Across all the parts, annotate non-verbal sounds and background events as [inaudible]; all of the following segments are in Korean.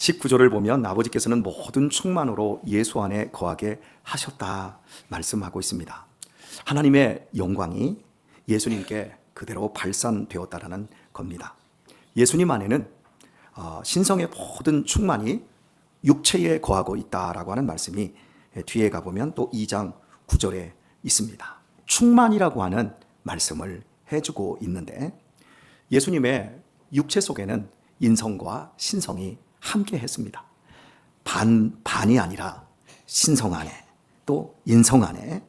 19절을 보면 아버지께서는 모든 충만으로 예수 안에 거하게 하셨다 말씀하고 있습니다. 하나님의 영광이 예수님께 그대로 발산되었다라는 겁니다. 예수님 안에는 어, 신성의 모든 충만이 육체에 거하고 있다라고 하는 말씀이 뒤에 가보면 또 2장 9절에 있습니다. 충만이라고 하는 말씀을 해주고 있는데 예수님의 육체 속에는 인성과 신성이 함께 했습니다. 반, 반이 아니라 신성 안에 또 인성 안에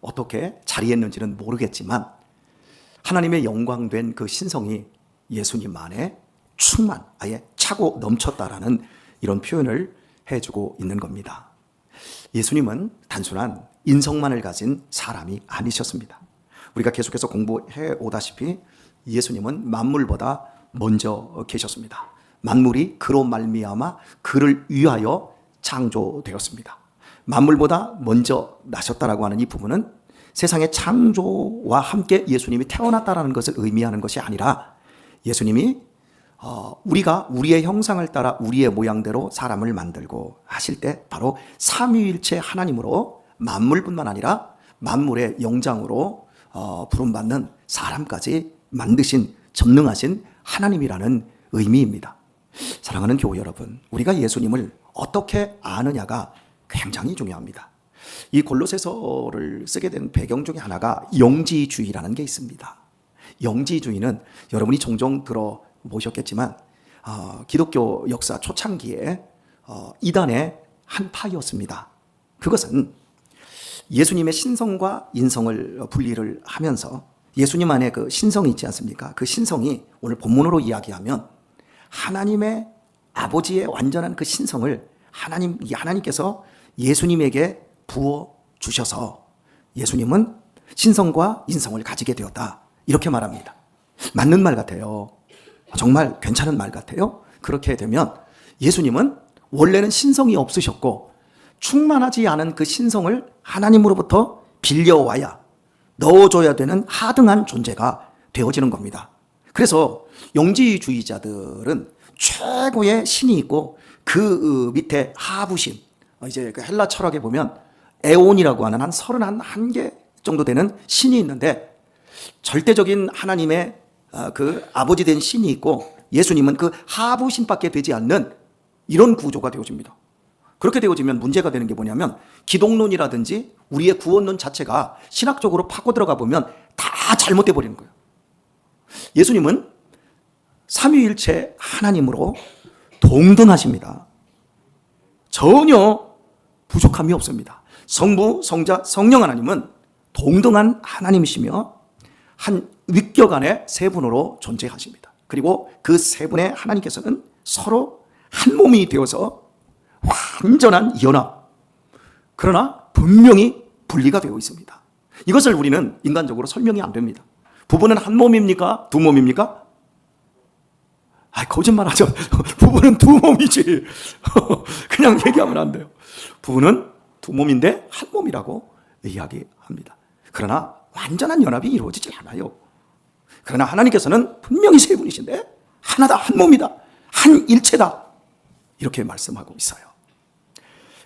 어떻게 자리했는지는 모르겠지만 하나님의 영광된 그 신성이 예수님 안에 충만, 아예 차고 넘쳤다라는 이런 표현을 해주고 있는 겁니다. 예수님은 단순한 인성만을 가진 사람이 아니셨습니다. 우리가 계속해서 공부해 오다시피 예수님은 만물보다 먼저 계셨습니다. 만물이 그로 말미암아 그를 위하여 창조되었습니다. 만물보다 먼저 나셨다라고 하는 이 부분은 세상의 창조와 함께 예수님이 태어났다라는 것을 의미하는 것이 아니라 예수님이 어, 우리가 우리의 형상을 따라 우리의 모양대로 사람을 만들고 하실 때 바로 삼위일체 하나님으로 만물뿐만 아니라 만물의 영장으로 어, 부름받는 사람까지 만드신 전능하신 하나님이라는 의미입니다. 사랑하는 교우 여러분, 우리가 예수님을 어떻게 아느냐가 굉장히 중요합니다. 이 골로새서를 쓰게 된 배경 중에 하나가 영지주의라는 게 있습니다. 영지주의는 여러분이 종종 들어 보셨겠지만 어, 기독교 역사 초창기에 어, 이단의 한 파이였습니다. 그것은 예수님의 신성과 인성을 분리를 하면서 예수님 안에 그 신성이 있지 않습니까? 그 신성이 오늘 본문으로 이야기하면 하나님의 아버지의 완전한 그 신성을 하나님 하나님께서 예수님에게 부어 주셔서 예수님은 신성과 인성을 가지게 되었다. 이렇게 말합니다. 맞는 말 같아요. 정말 괜찮은 말 같아요. 그렇게 되면 예수님은 원래는 신성이 없으셨고 충만하지 않은 그 신성을 하나님으로부터 빌려와야 넣어줘야 되는 하등한 존재가 되어지는 겁니다. 그래서 영지주의자들은 최고의 신이 있고 그 밑에 하부신, 이제 그 헬라 철학에 보면 에온이라고 하는 한 31개 정도 되는 신이 있는데 절대적인 하나님의 아, 그 아버지 된 신이 있고 예수님은 그 하부신밖에 되지 않는 이런 구조가 되어집니다. 그렇게 되어지면 문제가 되는 게 뭐냐면 기독론이라든지 우리의 구원론 자체가 신학적으로 파고 들어가 보면 다 잘못돼 버리는 거예요. 예수님은 삼위일체 하나님으로 동등하십니다. 전혀 부족함이 없습니다. 성부, 성자, 성령 하나님은 동등한 하나님이시며 한 위격 안에 세 분으로 존재하십니다. 그리고 그 세 분의 하나님께서는 서로 한 몸이 되어서 완전한 연합. 그러나 분명히 분리가 되어 있습니다. 이것을 우리는 인간적으로 설명이 안 됩니다. 부부는 한 몸입니까? 두 몸입니까? 아, 거짓말 하죠. [laughs] 부부는 두 몸이지. [laughs] 그냥 얘기하면 안 돼요. 부부는 두 몸인데 한 몸이라고 이야기합니다. 그러나 완전한 연합이 이루어지지 않아요. 그러나 하나님께서는 분명히 세 분이신데 하나다, 한 몸이다, 한 일체다. 이렇게 말씀하고 있어요.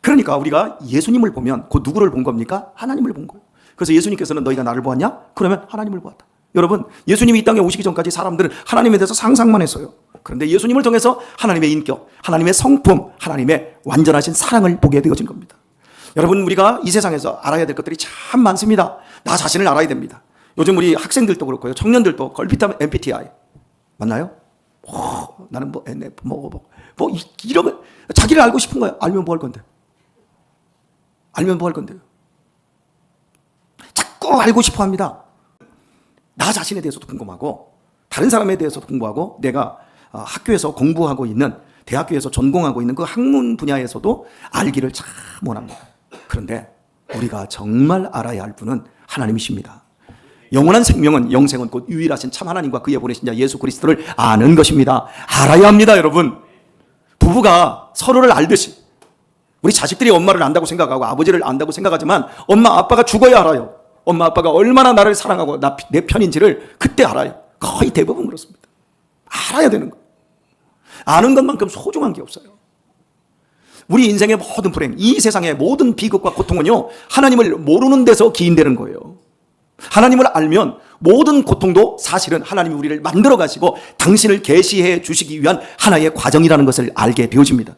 그러니까 우리가 예수님을 보면 그 누구를 본 겁니까? 하나님을 본 거예요. 그래서 예수님께서는 너희가 나를 보았냐? 그러면 하나님을 보았다. 여러분, 예수님이 이 땅에 오시기 전까지 사람들은 하나님에 대해서 상상만 했어요. 그런데 예수님을 통해서 하나님의 인격, 하나님의 성품, 하나님의 완전하신 사랑을 보게 되어진 겁니다. 여러분, 우리가 이 세상에서 알아야 될 것들이 참 많습니다. 나 자신을 알아야 됩니다. 요즘 우리 학생들도 그렇고요. 청년들도 걸핏하면 MBTI. 맞나요? 오, 나는 뭐 NF, 뭐, 뭐, 뭐, 이, 이러면 자기를 알고 싶은 거야. 알면 뭐 할 건데? 알면 뭐 할 건데요? 자꾸 알고 싶어 합니다. 나 자신에 대해서도 궁금하고, 다른 사람에 대해서도 궁금하고, 내가 어, 학교에서 공부하고 있는, 대학교에서 전공하고 있는 그 학문 분야에서도 알기를 참 원합니다. 그런데 우리가 정말 알아야 할 분은 하나님이십니다. 영원한 생명은 영생은 곧 유일하신 참 하나님과 그의 보내신 자 예수 그리스도를 아는 것입니다. 알아야 합니다, 여러분. 부부가 서로를 알듯이 우리 자식들이 엄마를 안다고 생각하고 아버지를 안다고 생각하지만 엄마 아빠가 죽어야 알아요. 엄마 아빠가 얼마나 나를 사랑하고 나, 내 편인지를 그때 알아요. 거의 대부분 그렇습니다. 알아야 되는 거. 아는 것만큼 소중한 게 없어요. 우리 인생의 모든 불행, 이 세상의 모든 비극과 고통은요, 하나님을 모르는 데서 기인되는 거예요. 하나님을 알면 모든 고통도 사실은 하나님이 우리를 만들어 가시고 당신을 계시해 주시기 위한 하나의 과정이라는 것을 알게 되어집니다.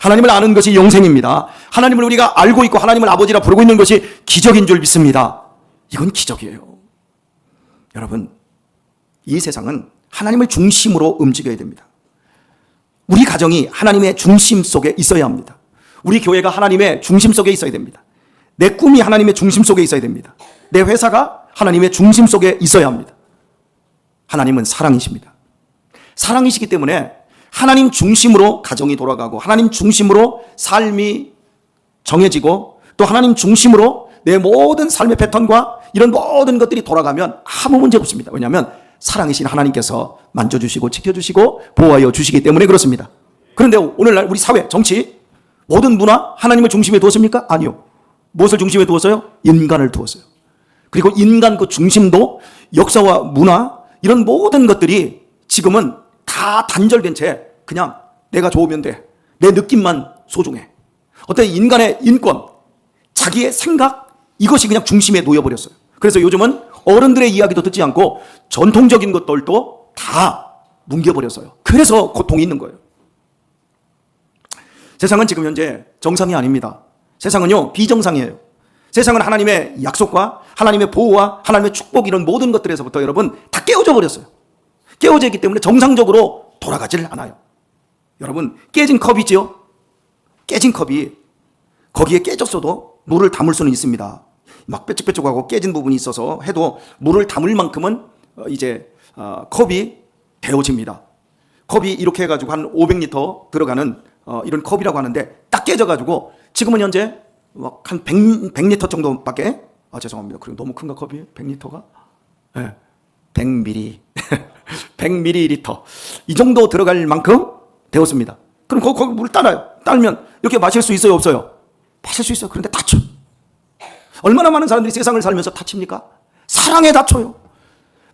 하나님을 아는 것이 영생입니다. 하나님을 우리가 알고 있고 하나님을 아버지라 부르고 있는 것이 기적인 줄 믿습니다. 이건 기적이에요. 여러분, 이 세상은 하나님을 중심으로 움직여야 됩니다. 우리 가정이 하나님의 중심 속에 있어야 합니다. 우리 교회가 하나님의 중심 속에 있어야 됩니다. 내 꿈이 하나님의 중심 속에 있어야 됩니다. 내 회사가 하나님의 중심 속에 있어야 합니다. 하나님은 사랑이십니다. 사랑이시기 때문에 하나님 중심으로 가정이 돌아가고 하나님 중심으로 삶이 정해지고 또 하나님 중심으로 내 모든 삶의 패턴과 이런 모든 것들이 돌아가면 아무 문제 없습니다. 왜냐하면 사랑이신 하나님께서 만져주시고 지켜주시고 보호하여 주시기 때문에 그렇습니다. 그런데 오늘날 우리 사회, 정치, 모든 문화 하나님을 중심에 두었습니까? 아니요. 무엇을 중심에 두었어요? 인간을 두었어요. 그리고 인간 그 중심도 역사와 문화 이런 모든 것들이 지금은 다 단절된 채 그냥 내가 좋으면 돼. 내 느낌만 소중해. 어떤 인간의 인권, 자기의 생각 이것이 그냥 중심에 놓여버렸어요. 그래서 요즘은 어른들의 이야기도 듣지 않고 전통적인 것들도 다 뭉개버렸어요. 그래서 고통이 있는 거예요. 세상은 지금 현재 정상이 아닙니다. 세상은요, 비정상이에요. 세상은 하나님의 약속과 하나님의 보호와 하나님의 축복 이런 모든 것들에서부터 여러분 다 깨어져 버렸어요. 깨어져 있기 때문에 정상적으로 돌아가질 않아요. 여러분, 깨진 컵이지요? 깨진 컵이 거기에 깨졌어도 물을 담을 수는 있습니다. 막 뾰족뾰족하고 깨진 부분이 있어서 해도 물을 담을 만큼은 어, 이제 어, 컵이 데워집니다. 컵이 이렇게 해가지고 한 500리터 들어가는 어, 이런 컵이라고 하는데 딱 깨져가지고 지금은 현재 한 100, 100리터 정도밖에 아 죄송합니다. 그리고 너무 큰가 컵이 100리터가? 네. 100ml 100ml 이 정도 들어갈 만큼 데웠습니다. 그럼 거기, 물 따라요. 따르면 이렇게 마실 수 있어요, 없어요? 마실 수 있어요. 그런데 다쳐. 얼마나 많은 사람들이 세상을 살면서 다칩니까? 사랑에 다쳐요.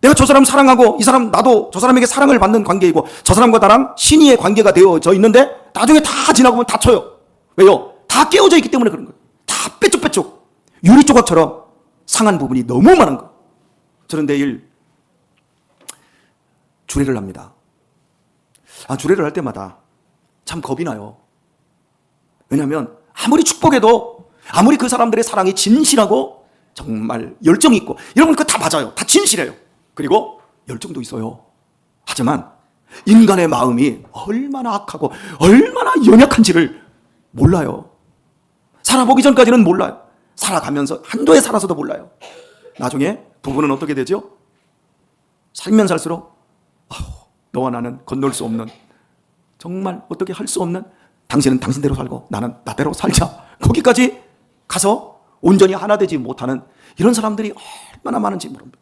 내가 저 사람 사랑하고 이 사람 나도 저 사람에게 사랑을 받는 관계이고 저 사람과 나랑 신의의 관계가 되어져 있는데 나중에 다 지나고 보면 다쳐요. 왜요? 다 깨어져 있기 때문에 그런 거예요. 다 빼쪽빼쪽. 유리 조각처럼 상한 부분이 너무 많은 거예요. 저는 내일 주례를 합니다. 아, 주례를 할 때마다 참 겁이 나요. 왜냐하면 아무리 축복해도 아무리 그 사람들의 사랑이 진실하고 정말 열정이 있고 여러분 그거 다 맞아요. 다 진실해요. 그리고 열정도 있어요. 하지만 인간의 마음이 얼마나 악하고 얼마나 연약한지를 몰라요. 살아보기 전까지는 몰라요. 살아가면서 한도에 살아서도 몰라요. 나중에 부부는 어떻게 되죠? 살면 살수록 아우, 너와 나는 건널 수 없는 정말 어떻게 할 수 없는 당신은 당신대로 살고 나는 나대로 살자. 거기까지 가서 온전히 하나 되지 못하는 이런 사람들이 얼마나 많은지 모릅니다.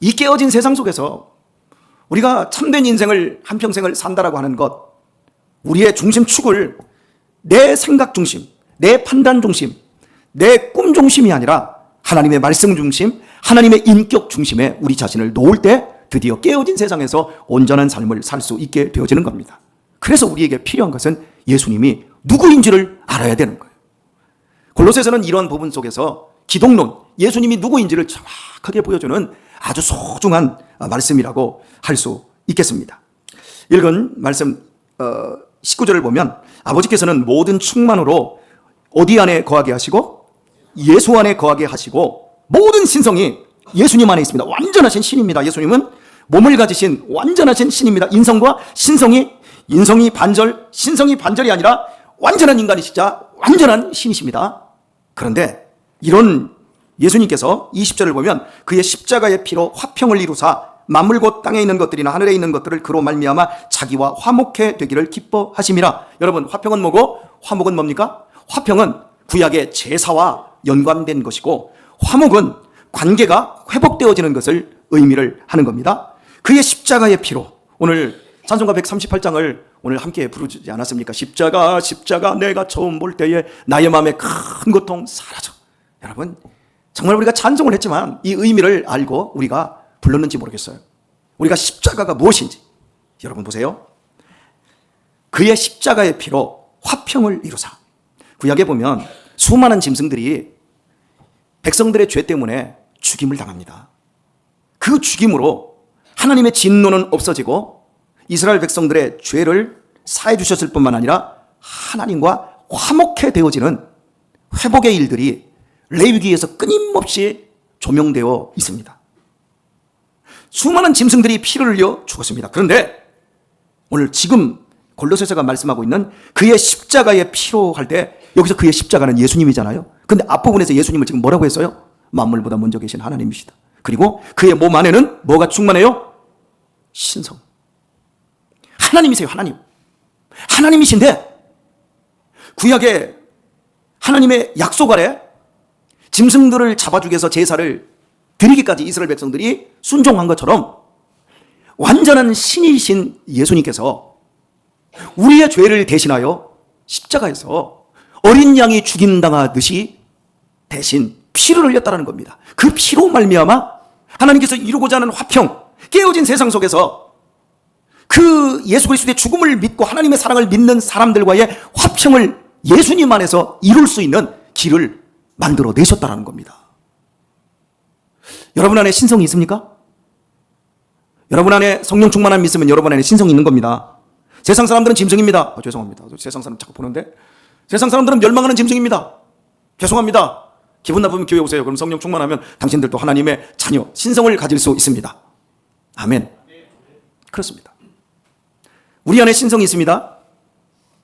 이 깨어진 세상 속에서 우리가 참된 인생을 한평생을 산다라고 하는 것, 우리의 중심축을 내 생각 중심, 내 판단 중심, 내 꿈 중심이 아니라 하나님의 말씀 중심, 하나님의 인격 중심에 우리 자신을 놓을 때 드디어 깨어진 세상에서 온전한 삶을 살 수 있게 되어지는 겁니다. 그래서 우리에게 필요한 것은 예수님이 누구인지를 알아야 되는 거예요. 골로새서는 이런 부분 속에서 기독론, 예수님이 누구인지를 정확하게 보여주는 아주 소중한 말씀이라고 할 수 있겠습니다. 읽은 말씀 어, 19절을 보면 아버지께서는 모든 충만으로 어디 안에 거하게 하시고 예수 안에 거하게 하시고 모든 신성이 예수님 안에 있습니다. 완전하신 신입니다. 예수님은 몸을 가지신 완전하신 신입니다. 인성과 신성이 인성이 반절, 신성이 반절이 아니라 완전한 인간이시자 완전한 신이십니다. 그런데 이런 예수님께서 20절을 보면 그의 십자가의 피로 화평을 이루사 만물 곧 땅에 있는 것들이나 하늘에 있는 것들을 그로 말미암아 자기와 화목해 되기를 기뻐하심이라. 여러분 화평은 뭐고 화목은 뭡니까? 화평은 구약의 제사와 연관된 것이고 화목은 관계가 회복되어지는 것을 의미를 하는 겁니다. 그의 십자가의 피로 오늘 찬송가 138장을 오늘 함께 부르지 않았습니까? 십자가 십자가 내가 처음 볼 때에 나의 마음에 큰 고통 사라져. 여러분 정말 우리가 찬송을 했지만 이 의미를 알고 우리가 불렀는지 모르겠어요. 우리가 십자가가 무엇인지 여러분 보세요. 그의 십자가의 피로 화평을 이루사. 구약에 보면 수많은 짐승들이 백성들의 죄 때문에 죽임을 당합니다. 그 죽임으로 하나님의 진노는 없어지고 이스라엘 백성들의 죄를 사해 주셨을 뿐만 아니라 하나님과 화목해 되어지는 회복의 일들이 레위기에서 끊임없이 조명되어 있습니다. 수많은 짐승들이 피를 흘려 죽었습니다. 그런데 오늘 지금 골로새서가 말씀하고 있는 그의 십자가의 피로 할 때 여기서 그의 십자가는 예수님이잖아요. 근데 앞부분에서 예수님을 지금 뭐라고 했어요? 만물보다 먼저 계신 하나님이시다. 그리고 그의 몸 안에는 뭐가 충만해요? 신성. 하나님이세요, 하나님. 하나님이신데 구약의 하나님의 약속 아래 짐승들을 잡아주기 위해서 제사를 드리기까지 이스라엘 백성들이 순종한 것처럼 완전한 신이신 예수님께서 우리의 죄를 대신하여 십자가에서 어린 양이 죽임당하듯이 대신 피를 흘렸다는 겁니다. 그 피로 말미암아 하나님께서 이루고자 하는 화평, 깨어진 세상 속에서 그 예수 그리스도의 죽음을 믿고 하나님의 사랑을 믿는 사람들과의 화평을 예수님 안에서 이룰 수 있는 길을 만들어 내셨다는 겁니다. 여러분 안에 신성이 있습니까? 여러분 안에 성령 충만함이 있으면 여러분 안에 신성이 있는 겁니다. 세상 사람들은 짐승입니다. 아, 죄송합니다. 세상 사람 자꾸 보는데 세상 사람들은 멸망하는 짐승입니다. 죄송합니다. 기분 나쁘면 교회 오세요. 그럼 성령 충만하면 당신들도 하나님의 자녀, 신성을 가질 수 있습니다. 아멘. 그렇습니다. 우리 안에 신성이 있습니다.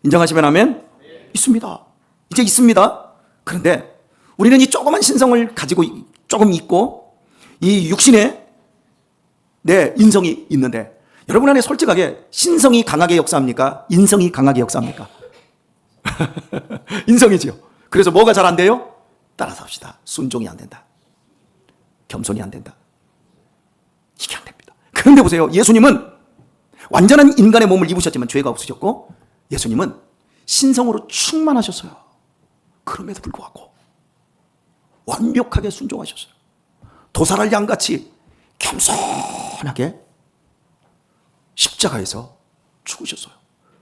인정하시면 아멘? 있습니다. 이제 있습니다. 그런데 우리는 이 조그만 신성을 가지고 조금 있고 이 육신에 내 인성이 있는데 여러분 안에 솔직하게 신성이 강하게 역사합니까? 인성이 강하게 역사합니까? [laughs] 인성이지요. 그래서 뭐가 잘 안 돼요? 따라서 합시다. 순종이 안 된다. 겸손이 안 된다. 이게 안 됩니다. 그런데 보세요. 예수님은 완전한 인간의 몸을 입으셨지만 죄가 없으셨고 예수님은 신성으로 충만하셨어요. 그럼에도 불구하고 완벽하게 순종하셨어요. 도살할 양같이 겸손하게 십자가에서 죽으셨어요.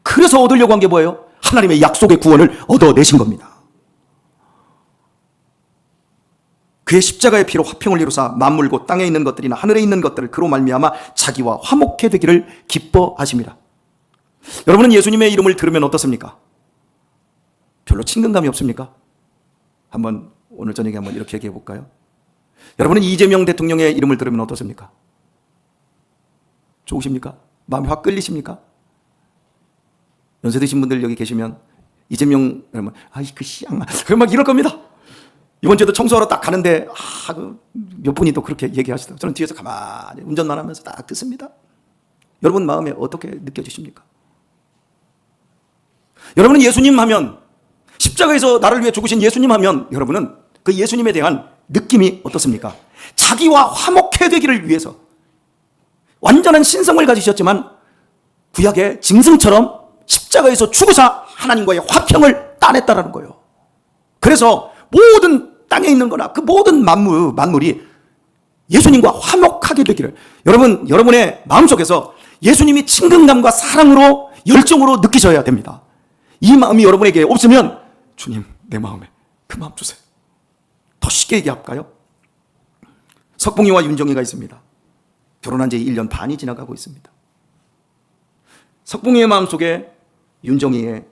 그래서 얻으려고 한 게 뭐예요? 하나님의 약속의 구원을 얻어내신 겁니다. 그의 십자가의 피로 화평을 이루사 만물 곧 땅에 있는 것들이나 하늘에 있는 것들을 그로 말미암아 자기와 화목해 되기를 기뻐하십니다. 여러분은 예수님의 이름을 들으면 어떻습니까? 별로 친근감이 없습니까? 한번 오늘 저녁에 한번 이렇게 얘기해 볼까요? 여러분은 이재명 대통령의 이름을 들으면 어떻습니까? 좋으십니까? 마음이 확 끌리십니까? 연세 드신 분들 여기 계시면 이재명 여러분 아이 그 씨양아 [laughs] 막 이럴 겁니다. 이번 주에도 청소하러 딱 가는데 아, 그몇 분이 또 그렇게 얘기하시더라고요. 저는 뒤에서 가만히 운전만 하면서 딱 듣습니다. 여러분 마음에 어떻게 느껴지십니까? 여러분은 예수님 하면 십자가에서 나를 위해 죽으신 예수님 하면 여러분은 그 예수님에 대한 느낌이 어떻습니까? 자기와 화목해 되기를 위해서 완전한 신성을 가지셨지만 구약의 짐승처럼 십자가에서 죽으사 하나님과의 화평을 따냈다라는 거예요. 그래서 모든 땅에 있는 거나 그 모든 만물, 만물이 예수님과 화목하게 되기를 여러분, 여러분의 마음속에서 예수님이 친근감과 사랑으로 열정으로 느끼셔야 됩니다. 이 마음이 여러분에게 없으면 주님, 내 마음에 그 마음 주세요. 더 쉽게 얘기할까요? 석봉이와 윤정이가 있습니다. 결혼한 지 1년 반이 지나가고 있습니다. 석봉이의 마음속에 윤정이의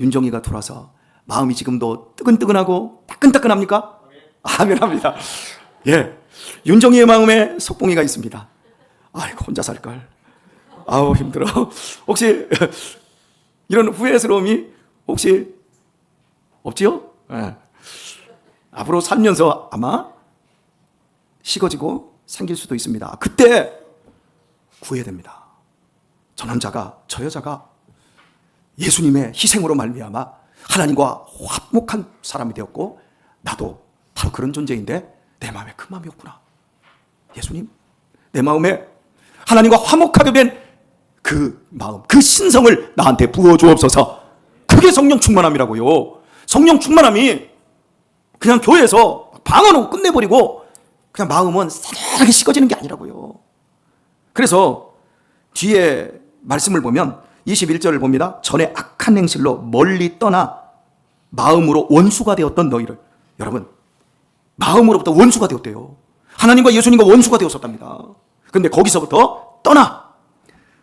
윤정이가 돌아서 마음이 지금도 뜨근뜨근하고 따끈따끈합니까? 아멘 합니다. 예. 윤정이의 마음에 석봉이가 있습니다. 아이고 혼자 살걸. 아우 힘들어. 혹시 이런 후회스러움이 혹시 없지요? 예. 앞으로 살면서 아마 식어지고 생길 수도 있습니다. 그때 구해야 됩니다. 저 남자가 저 여자가 예수님의 희생으로 말미암아 하나님과 화목한 사람이 되었고 나도 바로 그런 존재인데 내 마음에 그 마음이 없구나. 예수님, 내 마음에 하나님과 화목하게 된 그 마음, 그 신성을 나한테 부어 주옵소서. 그게 성령 충만함이라고요. 성령 충만함이 그냥 교회에서 방언으로 끝내버리고 그냥 마음은 싸늘하게 식어지는 게 아니라고요. 그래서 뒤에 말씀을 보면 21절을 봅니다. 전에 악한 행실로 멀리 떠나 마음으로 원수가 되었던 너희를 여러분 마음으로부터 원수가 되었대요. 하나님과 예수님과 원수가 되었었답니다. 근데 거기서부터 떠나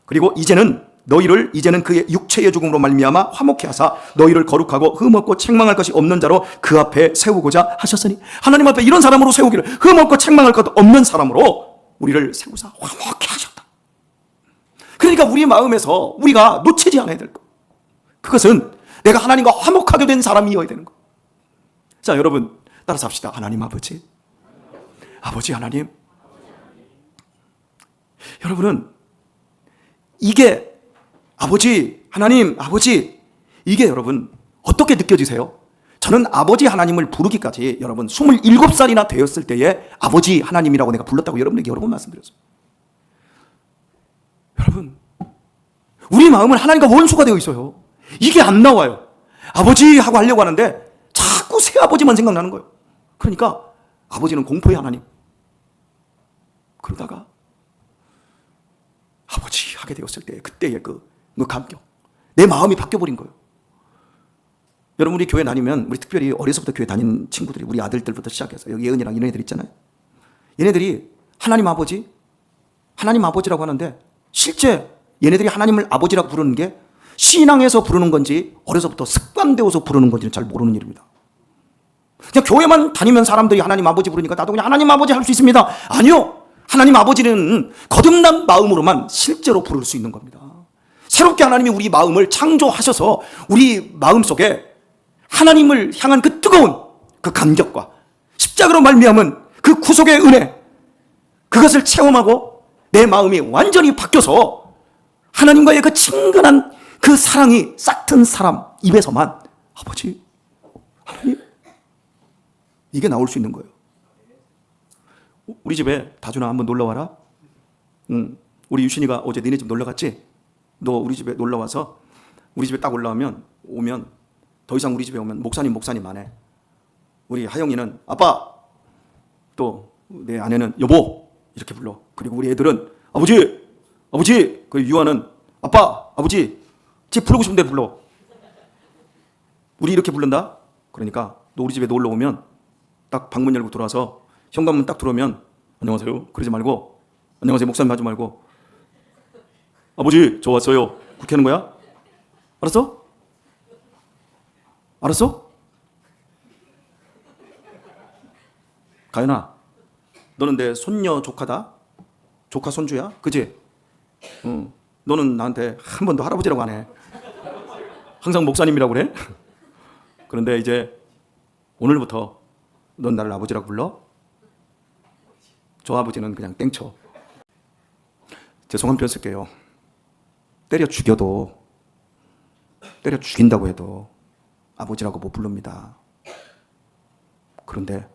그리고 이제는 너희를 이제는 그의 육체의 죽음으로 말미암아 화목케 하사 너희를 거룩하고 흠없고 책망할 것이 없는 자로 그 앞에 세우고자 하셨으니 하나님 앞에 이런 사람으로 세우기를 흠없고 책망할 것 없는 사람으로 우리를 세우사 화목케 하셨다. 그러니까 우리 마음에서 우리가 놓치지 않아야 될 것. 그것은 내가 하나님과 화목하게 된 사람이어야 되는 것. 자, 여러분 따라서 합시다. 하나님 아버지. 아버지 하나님. 여러분은 이게 아버지, 하나님, 아버지, 이게 여러분 어떻게 느껴지세요? 저는 아버지 하나님을 부르기까지 여러분 27살이나 되었을 때에 아버지 하나님이라고 내가 불렀다고 여러분에게 여러 번 말씀드렸어요. 여러분, 우리 마음은 하나님과 원수가 되어 있어요. 이게 안 나와요. 아버지 하고 하려고 하는데 자꾸 새 아버지만 생각나는 거예요. 그러니까 아버지는 공포의 하나님. 그러다가 아버지 하게 되었을 때 그때의 그, 그 감격. 내 마음이 바뀌어버린 거예요. 여러분 우리 교회 다니면 우리 특별히 어려서부터 교회 다닌 친구들이 우리 아들들부터 시작해서 여기 예은이랑 이런 애들 있잖아요. 얘네들이 하나님 아버지, 하나님 아버지라고 하는데 실제 얘네들이 하나님을 아버지라고 부르는 게 신앙에서 부르는 건지 어려서부터 습관되어서 부르는 건지는 잘 모르는 일입니다. 그냥 교회만 다니면 사람들이 하나님 아버지 부르니까 나도 그냥 하나님 아버지 할 수 있습니다. 아니요. 하나님 아버지는 거듭난 마음으로만 실제로 부를 수 있는 겁니다. 새롭게 하나님이 우리 마음을 창조하셔서 우리 마음 속에 하나님을 향한 그 뜨거운 그 감격과 십자가로 말미암은 그 구속의 은혜 그것을 체험하고 내 마음이 완전히 바뀌어서 하나님과의 그 친근한 그 사랑이 싹튼 사람 입에서만 아버지 하나님 이게 나올 수 있는 거예요. 우리 집에 다준아 한번 놀러 와라. 응. 우리 유신이가 어제 니네 집 놀러 갔지? 너 우리 집에 놀러 와서 우리 집에 딱 올라오면 오면 더 이상 우리 집에 오면 목사님 목사님 안 해. 우리 하영이는 아빠 또 내 아내는 여보 이렇게 불러. 그리고 우리 애들은 아버지 아버지 그 유아는 아빠 아버지 집 부르고 싶은 데 불러. 우리 이렇게 부른다. 그러니까 너 우리 집에 놀러 오면 딱 방문 열고 들어와서 현관문 딱 들어오면 안녕하세요 그러지 말고 안녕하세요 목사님 하지 말고 아버지 저 왔어요 그렇게 하는 거야 알았어? 알았어? 가연아 너는 내 손녀 조카다 조카 손주야 그지? 응. 너는 나한테 한 번도 할아버지라고 안 해 항상 목사님이라고 그래 [laughs] 그런데 이제 오늘부터 넌 나를 아버지라고 불러? 저 아버지는 그냥 땡쳐. 죄송한 표현 쓸게요. 때려 죽여도, 때려 죽인다고 해도 아버지라고 못 부릅니다. 그런데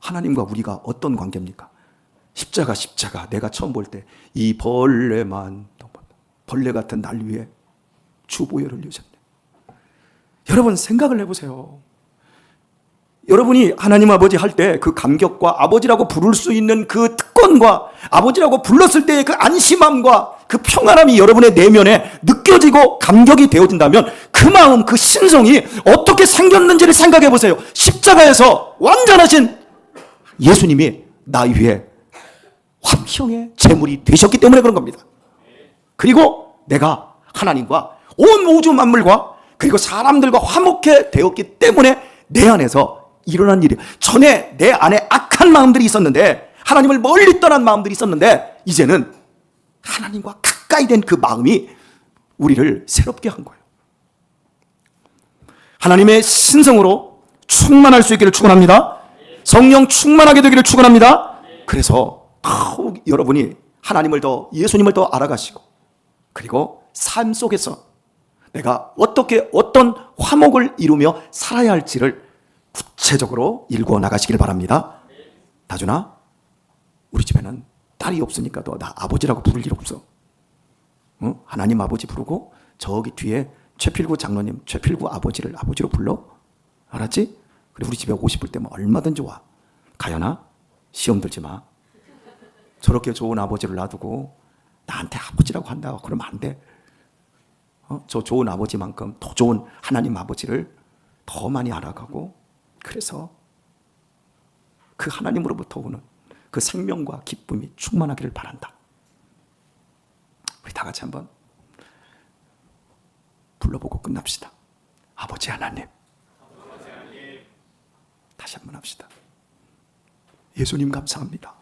하나님과 우리가 어떤 관계입니까? 십자가, 십자가. 내가 처음 볼 때 이 벌레만, 벌레 같은 날 위에 주보혈을 흘리셨네. 여러분 생각을 해보세요. 여러분이 하나님 아버지 할 때 그 감격과 아버지라고 부를 수 있는 그 특권과 아버지라고 불렀을 때의 그 안심함과 그 평안함이 여러분의 내면에 느껴지고 감격이 되어진다면 그 마음, 그 신성이 어떻게 생겼는지를 생각해 보세요. 십자가에서 완전하신 예수님이 나 위에 화평의 제물이 되셨기 때문에 그런 겁니다. 그리고 내가 하나님과 온 우주 만물과 그리고 사람들과 화목해 되었기 때문에 내 안에서 일어난 일이 전에 내 안에 악한 마음들이 있었는데 하나님을 멀리 떠난 마음들이 있었는데 이제는 하나님과 가까이 된 그 마음이 우리를 새롭게 한 거예요. 하나님의 신성으로 충만할 수 있기를 축원합니다. 성령 충만하게 되기를 축원합니다. 그래서 더욱 여러분이 하나님을 더 예수님을 더 알아가시고 그리고 삶 속에서 내가 어떻게 어떤 화목을 이루며 살아야 할지를 구체적으로 일궈 나가시길 바랍니다. 다준아, 우리 집에는 딸이 없으니까 너 나 아버지라고 부를 일 없어. 어? 하나님 아버지 부르고 저기 뒤에 최필구 장로님, 최필구 아버지를 아버지로 불러. 알았지? 우리 집에 오고 싶을 때면 얼마든지 와. 가연아, 시험 들지 마. 저렇게 좋은 아버지를 놔두고 나한테 아버지라고 한다고 그러면 안 돼. 어? 저 좋은 아버지만큼 더 좋은 하나님 아버지를 더 많이 알아가고 그래서 그 하나님으로부터 오는 그 생명과 기쁨이 충만하기를 바란다. 우리 다 같이 한번 불러보고 끝납시다. 아버지 하나님. 다시 한번 합시다. 예수님 감사합니다.